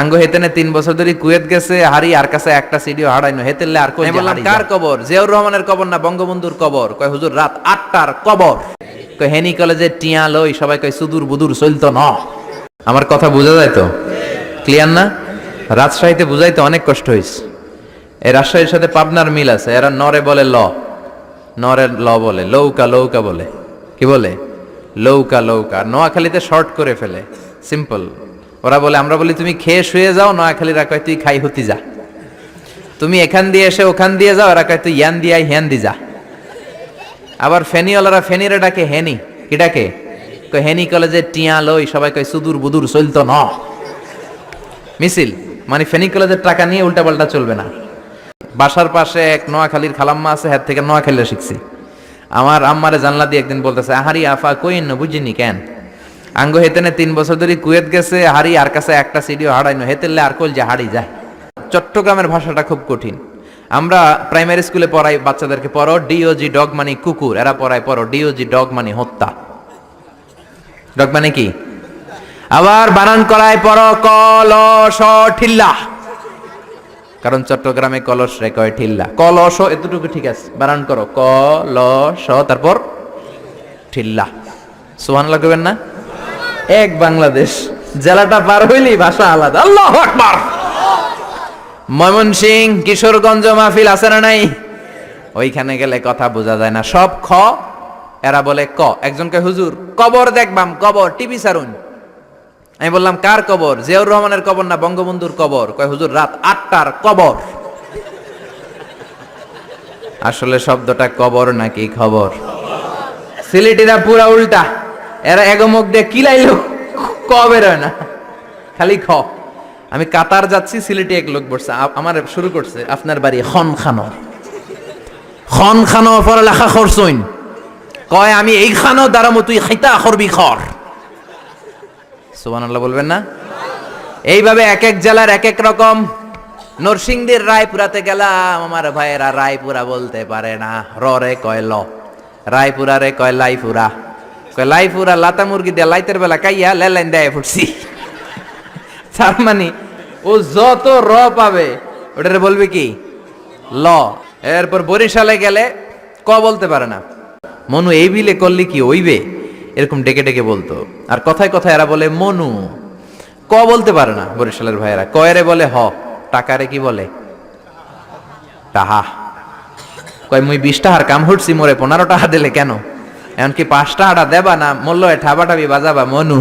আঙ্গ হেতেনে তিন বছর ধরে কুয়েত গেছে হারি আর কাছে একটা সিডিও হারাইনো। হেতেলে আর কই বললাম কার কবর? জিয়াউর রহমানের কবর না বঙ্গবন্ধুর কবর? কয় হুজুর রাত আটটার কবর। কয় হেনি কলেজে টিয়া লই সবাই কয় সুদূর বুদুর চলতো না। আমার কথা বোঝা যায় তো? ক্লিয়ার না? রাজশাহীতে বুঝাইতে অনেক কষ্ট হয়েছে এই রাজশাহীর সাথে পাবনার মিল আছে। এরা নরে বলে ল। নরে ল বলে। লৌকা লৌকা বলে। কি বলে? লৌকা লৌকা। নোয়াখালীতে শর্ট করে ফেলে। সিম্পল ওরা বলে, আমরা বলি, তুমি খেয়ে শুয়ে যাও, নোয়াখালীরা কয়, তুই খাই হতি যা। তুমি এখান দিয়ে এসে ওখান দিয়ে যাও এরা কয়, তুই ইয়ান দিয়াই হ্যান দি যা। আবার ফেনিওয়ালারা ফেনিরে ডাকে, হেনি। কি ডাকে? কয়, হেনি কলেজে টিয়া লই, সবাই কয়, সুদূর বুদুর চলতো ন। মিছিল। মানে ফেনী কলেজের টাকা নিয়ে উল্টাপাল্টা চলবে না। বাসার পাশে এক নোয়াখালীর খালাম্মা আছে হ্যার থেকে নোয়াখালী শিখছি। আমার আম্মারে জানলা দিয়ে একদিন বলতেছে, আহারি আফা কইন বুঝিনি কেন? আঙ্গ হেতেনে তিন বছর ধরে কুয়েত গেছে, হারি, আর কাছে একটা সিডিও হারাইনো। হেতেলে আর কল যে হারি যায়। চট্টগ্রামের ভাষাটা খুব কঠিন। আমরা প্রাইমারি স্কুলে পড়াই বাচ্চাদেরকে, পড়ো ডিওজি ডগ মানে কুকুর, এরা পড়ায় পড়ো ডিওজি ডগ মানে হত্যা। ডগ মানে কি? আবার বানান করায় পড়ো কলস ঠিল্লা। কারণ চট্টগ্রামে কলস রে কয় ঠিল্লা। কলস এতটুকু ঠিক আছে, বানান করো। কলস তারপর ঠিল্লা। সোহান লাগবেন না? এক বাংলাদেশ। জেলাটা পার হইলেই ভাষা আলাদা। আল্লাহ আকবার। ময়মনসিং, কিশোরগঞ্জ মাহফিল আছে না নাই? ওইখানে গেলে কথা বোঝা যায় না। সব খ, এরা বলে ক। একজনকে হুজুর, কবর দেখবাম, কবর, টিভি সারুন আমি বললাম, কার কবর? জিয়াউর রহমানের কবর না বঙ্গবন্ধুর কবর? কয়, হুজুর, রাত আটটার কবর। আসলে শব্দটা কবর নাকি খবর? সিলেটিরা পুরা উল্টা। এরা এগমুখ দিয়ে কিলাইলো ক বেরোয় না। খালি খ। আমি কাতার যাচ্ছি, সিলেটে এক লোক বসছে। আমার শুরু করছে, আপনার বাড়ি খন। খানো খন খানো পড়ালেখা করছইন কয়, আমি এই খানো দ্বারা তুই খাইতা করবি খর। সুবহানাল্লাহ বলবেন না? এইভাবে এক এক জেলার এক এক রকম। নরসিংদীর রায়পুরাতে গেলাম, আমার ভাইয়েরা রায়পুরা বলতে পারে না। রে কয় ল। রায়পুরা রে কয় লাইপুরা কয় লাইপুরা লাতা মুরগি দিয়ে লাইতের বেলা কাইয়া লেলাইন দেয় ফুটছি। তার মানে ও যত র পাবে, ওটারে বলবে কি? ল। এরপর বরিশালে গেলে ক বলতে পারে না। মনু এই বিলে করলি কি ওইবে এরকম ডেকে ডেকে বলতো। আর কথায় কথায় এরা বলে, মনু, ক বলতে পারে না বরিশালের ভাইয়েরা। কয়রে বলে, হ। টাকারে কি বলে? টাহা। কয়, মুই বিশ টাহার কাম হুটছি মোরে, পনেরো টাকা দিলে কেন? এমনকি পাঁচটা আটা দেবা না মূল্য ঠাবাটাবি বাজাবা মনু।